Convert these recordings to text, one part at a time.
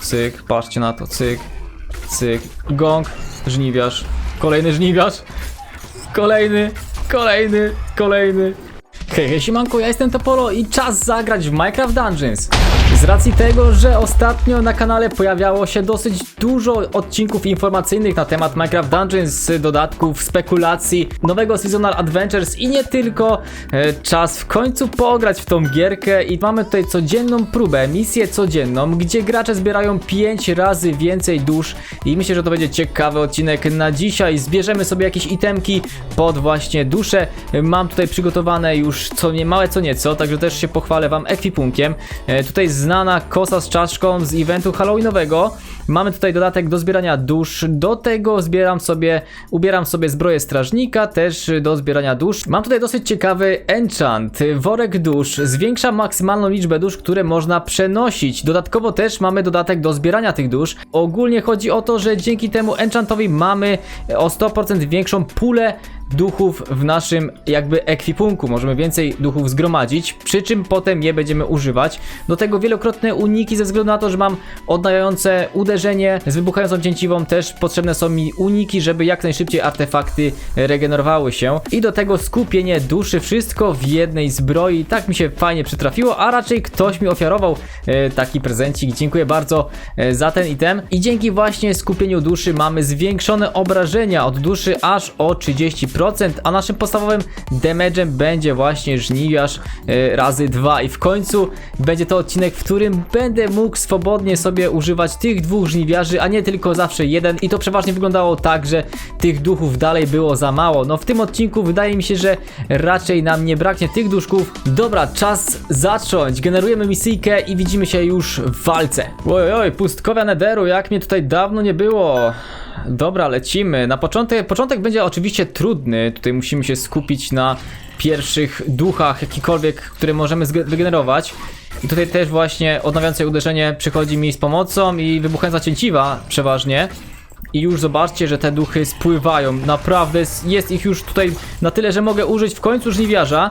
cyk, patrzcie na to, cyk, cyk, gong, żniwiarz, kolejny żniwiarz, kolejny, kolejny, kolejny. Hej, hej, siemanko, ja jestem Topolo i czas zagrać w Minecraft Dungeons. Z racji tego, że ostatnio na kanale pojawiało się dosyć dużo odcinków informacyjnych na temat Minecraft Dungeons, dodatków, spekulacji, nowego Seasonal Adventures i nie tylko, e, czas w końcu pograć w tą gierkę i mamy tutaj codzienną próbę, misję codzienną, gdzie gracze zbierają 5 razy więcej dusz i myślę, że to będzie ciekawy odcinek na dzisiaj. Zbierzemy sobie jakieś itemki pod właśnie duszę. Mam tutaj przygotowane już co nie małe co nieco, także też się pochwalę wam ekwipunkiem. E, tutaj znana kosa z czaszką z eventu halloweenowego. Mamy tutaj dodatek do zbierania dusz. Do tego zbieram sobie, ubieram sobie zbroję strażnika, też do zbierania dusz. Mam tutaj dosyć ciekawy enchant. Worek dusz zwiększa maksymalną liczbę dusz, które można przenosić. Dodatkowo też mamy dodatek do zbierania tych dusz. Ogólnie chodzi o to, że dzięki temu enchantowi mamy o 100% większą pulę duchów w naszym jakby ekwipunku. Możemy więcej duchów zgromadzić, przy czym potem je będziemy używać. Do tego wielokrotne uniki ze względu na to, że mam oddające uderzenie z wybuchającą cięciwą też potrzebne są mi uniki, żeby jak najszybciej artefakty regenerowały się. I do tego skupienie duszy, wszystko w jednej zbroi. Tak mi się fajnie przytrafiło, a raczej ktoś mi ofiarował e, taki prezencik. Dziękuję bardzo e, za ten item. I dzięki właśnie skupieniu duszy mamy zwiększone obrażenia od duszy aż o 30%, a naszym podstawowym damage'em będzie właśnie żniwiarz e, razy 2 i w końcu będzie to odcinek, w którym będę mógł swobodnie sobie używać tych dwóch żniwiarzy, a nie tylko zawsze jeden i to przeważnie wyglądało tak, że tych duchów dalej było za mało. No w tym odcinku wydaje mi się, że raczej nam nie braknie tych duszków. Dobra, czas zacząć. Generujemy misyjkę i widzimy się już w walce. Oj, oj, pustkowia Nederu, jak mnie tutaj dawno nie było. Dobra, lecimy. Na początek, początek będzie oczywiście trudny. Tutaj musimy się skupić na pierwszych duchach, jakikolwiek, które możemy wygenerować. I tutaj też właśnie odnawiające uderzenie przychodzi mi z pomocą i wybuchająca cięciwa przeważnie. I już zobaczcie, że te duchy spływają. Naprawdę jest ich już tutaj na tyle, że mogę użyć w końcu żniwiarza.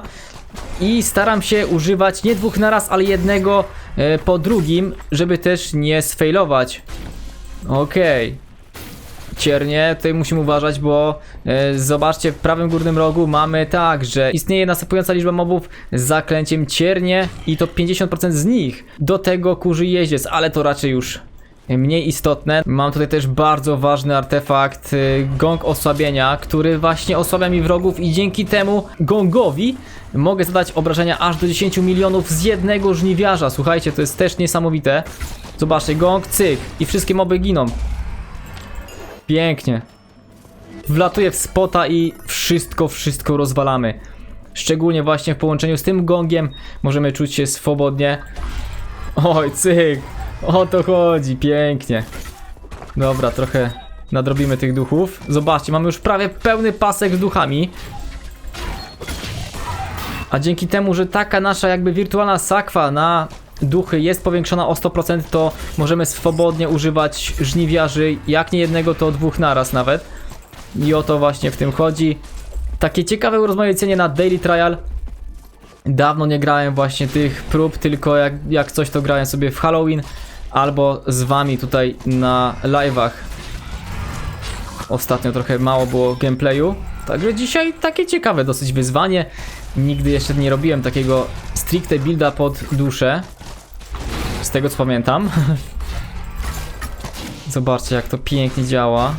I staram się używać nie dwóch naraz, ale jednego e, po drugim, żeby też nie sfailować. Okej. Ciernie, tutaj musimy uważać, bo e, zobaczcie, w prawym górnym rogu mamy tak, że istnieje następująca liczba mobów z zaklęciem ciernie i to 50% z nich. Do tego kurzy jeździec, ale to raczej już mniej istotne. Mam tutaj też bardzo ważny artefakt, y, gong osłabienia, który właśnie osłabia mi wrogów i dzięki temu gongowi mogę zadać obrażenia aż do 10 milionów z jednego żniwiarza. Słuchajcie, to jest też niesamowite. Zobaczcie, gong, cyk i wszystkie moby giną. Pięknie. Wlatuję w spota i wszystko, wszystko rozwalamy. Szczególnie właśnie w połączeniu z tym gongiem możemy czuć się swobodnie. Oj, cyk. O to chodzi, pięknie. Dobra, trochę nadrobimy tych duchów. Zobaczcie, mamy już prawie pełny pasek z duchami. A dzięki temu, że taka nasza jakby wirtualna sakwa na duchy jest powiększona o 100%, to możemy swobodnie używać żniwiarzy, jak nie jednego, to dwóch naraz nawet. I o to właśnie w tym chodzi. Takie ciekawe urozmaicenie na Daily Trial. Dawno nie grałem właśnie tych prób, tylko jak, jak coś to grałem sobie w Halloween albo z wami tutaj na live'ach. Ostatnio trochę mało było gameplayu, także dzisiaj takie ciekawe dosyć wyzwanie. Nigdy jeszcze nie robiłem takiego stricte builda pod duszę. Z tego co pamiętam. Zobaczcie jak to pięknie działa.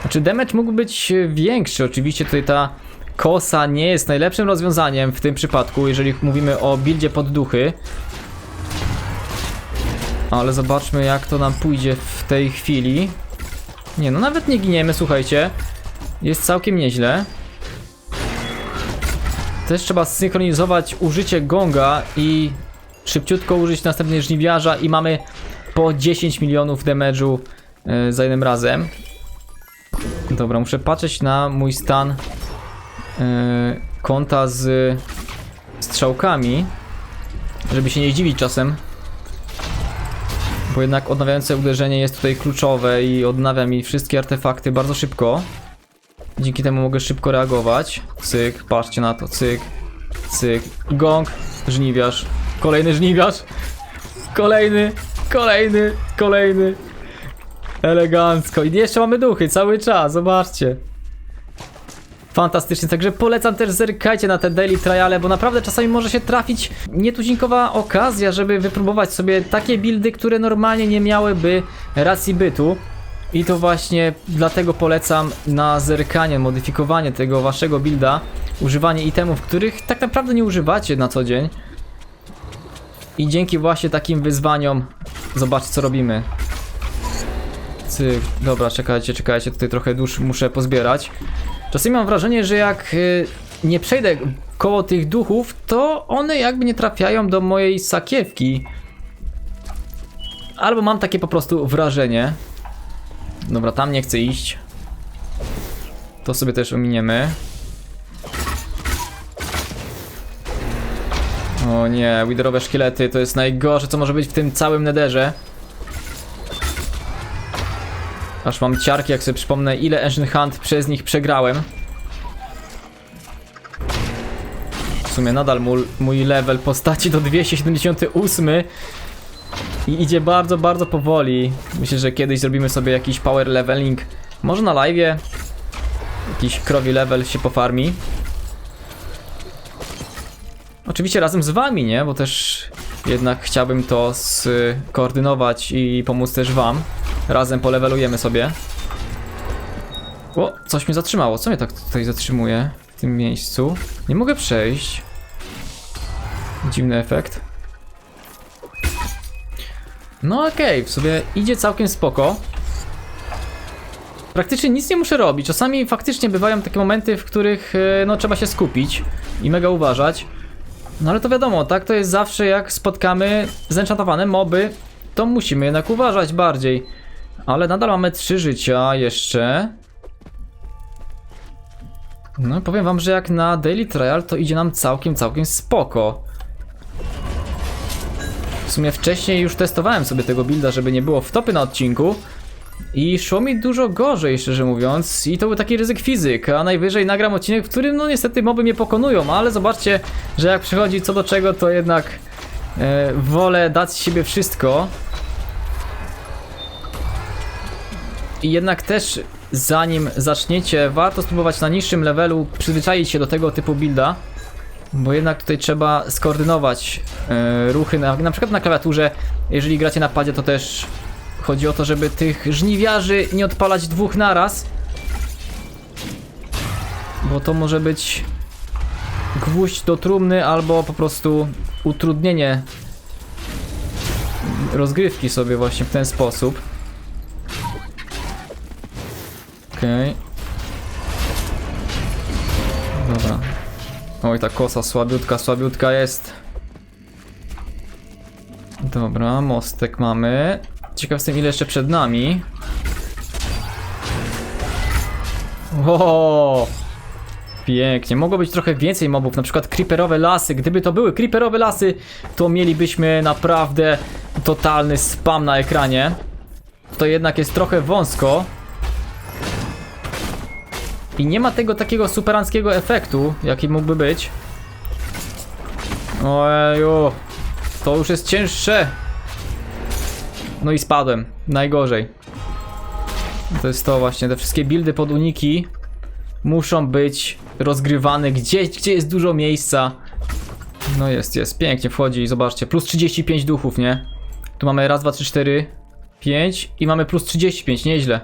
Znaczy damage mógł być większy, oczywiście tutaj ta kosa nie jest najlepszym rozwiązaniem w tym przypadku, jeżeli mówimy o buildzie pod duchy. Ale zobaczmy jak to nam pójdzie w tej chwili. Nie no, nawet nie giniemy, słuchajcie. Jest całkiem nieźle. Też trzeba synchronizować użycie gonga i szybciutko użyć następnie żniwiarza i mamy po 10 milionów damage'u yy, za jednym razem. Dobra, muszę patrzeć na mój stan yy, konta z strzałkami, żeby się nie zdziwić czasem. Bo jednak odnawiające uderzenie jest tutaj kluczowe i odnawia mi wszystkie artefakty bardzo szybko. Dzięki temu mogę szybko reagować. Cyk, patrzcie na to, cyk, cyk, gong, żniwiarz, kolejny żniwiarz, kolejny, Kolejny, kolejny. Elegancko. I jeszcze mamy duchy cały czas, zobaczcie. Fantastycznie, także polecam też zerkajcie na te daily triale, bo naprawdę czasami może się trafić nietuzinkowa okazja, żeby wypróbować sobie takie buildy, które normalnie nie miałyby racji bytu. I to właśnie dlatego polecam na zerkanie, modyfikowanie tego waszego builda, używanie itemów, których tak naprawdę nie używacie na co dzień. I dzięki właśnie takim wyzwaniom zobaczcie co robimy. Cyk, dobra, czekajcie, czekajcie, tutaj trochę dusz muszę pozbierać. Czasami mam wrażenie, że jak y, nie przejdę koło tych duchów, to one jakby nie trafiają do mojej sakiewki. Albo mam takie po prostu wrażenie. Dobra, tam nie chcę iść. To sobie też ominiemy. O nie, widerowe szkielety to jest najgorsze co może być w tym całym nederze. Aż mam ciarki, jak sobie przypomnę, ile Ancient Hunt przez nich przegrałem. W sumie nadal mój, mój level postaci do 278 i idzie bardzo, bardzo powoli. Myślę, że kiedyś zrobimy sobie jakiś power leveling. Może na live. Jakiś krowi level się pofarmi. Oczywiście razem z wami, nie? Bo też jednak chciałbym to skoordynować i pomóc też wam. Razem polewelujemy sobie. O, coś mnie zatrzymało. Co mnie tak tutaj zatrzymuje w tym miejscu? Nie mogę przejść. Dziwny efekt. No okej, w sobie idzie całkiem spoko. Praktycznie nic nie muszę robić. Czasami faktycznie bywają takie momenty, w których e, no trzeba się skupić i mega uważać. No ale to wiadomo, tak to jest zawsze jak spotkamy zenchantowane moby, to musimy jednak uważać bardziej. Ale nadal mamy trzy życia jeszcze. No powiem wam, że jak na Daily Trial to idzie nam całkiem, całkiem spoko. W sumie wcześniej już testowałem sobie tego builda, żeby nie było wtopy na odcinku. I szło mi dużo gorzej, szczerze mówiąc, i to był taki ryzyk fizyk, a najwyżej nagram odcinek, w którym no niestety moby mnie pokonują, ale zobaczcie, że jak przychodzi co do czego, to jednak e, wolę dać z siebie wszystko. I jednak też zanim zaczniecie, warto spróbować na niższym levelu przyzwyczaić się do tego typu builda. Bo jednak tutaj trzeba skoordynować e, ruchy, na, na przykład na klawiaturze, jeżeli gracie na padzie, to też chodzi o to, żeby tych żniwiarzy nie odpalać dwóch naraz. Bo to może być gwóźdź do trumny albo po prostu utrudnienie rozgrywki sobie właśnie w ten sposób. Okej. Dobra. Oj, ta kosa słabiutka, słabiutka jest. Dobra, mostek mamy. Ciekaw jestem ile jeszcze przed nami. O, Pięknie, mogło być trochę więcej mobów, na przykład creeperowe lasy. Gdyby to były creeperowe lasy, to mielibyśmy naprawdę totalny spam na ekranie. To jednak jest trochę wąsko. I nie ma tego takiego superanckiego efektu, jaki mógłby być. Ojeju, to już jest cięższe. No i spadłem, najgorzej. To jest to właśnie, te wszystkie buildy pod uniki muszą być rozgrywane gdzieś, gdzie jest dużo miejsca. No jest, jest, pięknie wchodzi, zobaczcie, plus 35 duchów, nie? Tu mamy raz, dwa, trzy, cztery, pięć i mamy plus 35, nieźle.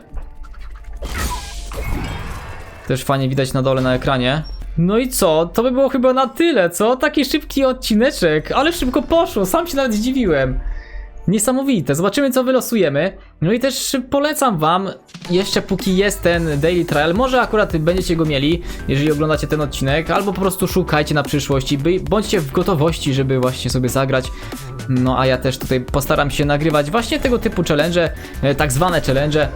Też fajnie widać na dole na ekranie. No i co? To by było chyba na tyle, co? Taki szybki odcineczek, ale szybko poszło, sam się nawet zdziwiłem. Niesamowite, zobaczymy co wylosujemy. No i też polecam wam, jeszcze póki jest ten daily trial, może akurat będziecie go mieli, jeżeli oglądacie ten odcinek, albo po prostu szukajcie na przyszłość i bądźcie w gotowości, żeby właśnie sobie zagrać. No a ja też tutaj postaram się nagrywać właśnie tego typu challenge, e, tak zwane challenge,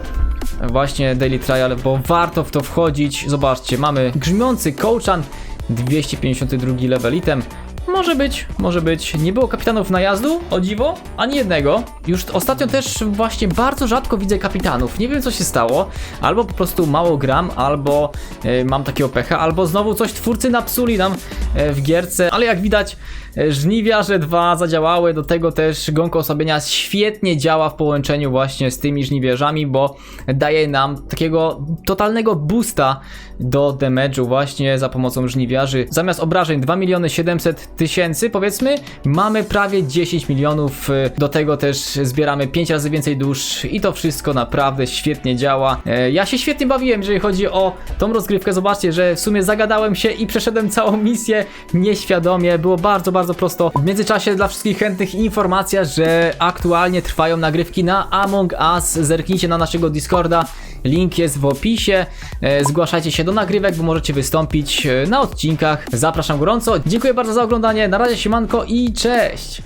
właśnie daily trial, bo warto w to wchodzić. Zobaczcie, mamy grzmiący kołczan, 252 level item, Może być, może być. Nie było kapitanów najazdu, o dziwo, ani jednego. Już ostatnio też właśnie bardzo rzadko widzę kapitanów. Nie wiem co się stało. Albo po prostu mało gram, albo e, mam takiego pecha, albo znowu coś twórcy napsuli nam e, w gierce. Ale jak widać, e, żniwiarze 2 zadziałały. Do tego też gąko osłabienia świetnie działa w połączeniu właśnie z tymi żniwierzami, bo daje nam takiego totalnego boosta do damage'u właśnie za pomocą żniwiarzy. Zamiast obrażeń 2 miliony 700 tysięcy powiedzmy, mamy prawie 10 milionów. y, Do tego też zbieramy 5 razy więcej dusz i to wszystko naprawdę świetnie działa. E, Ja się świetnie bawiłem, jeżeli chodzi o tą rozgrywkę. Zobaczcie, że w sumie zagadałem się i przeszedłem całą misję nieświadomie. Było bardzo, bardzo prosto. W międzyczasie dla wszystkich chętnych informacja, że aktualnie trwają nagrywki na Among Us. Zerknijcie na naszego Discorda. Link jest w opisie. E, Zgłaszajcie się do nagrywek, bo możecie wystąpić e, na odcinkach. Zapraszam gorąco. Dziękuję bardzo za oglądanie. Na razie siemanko i cześć!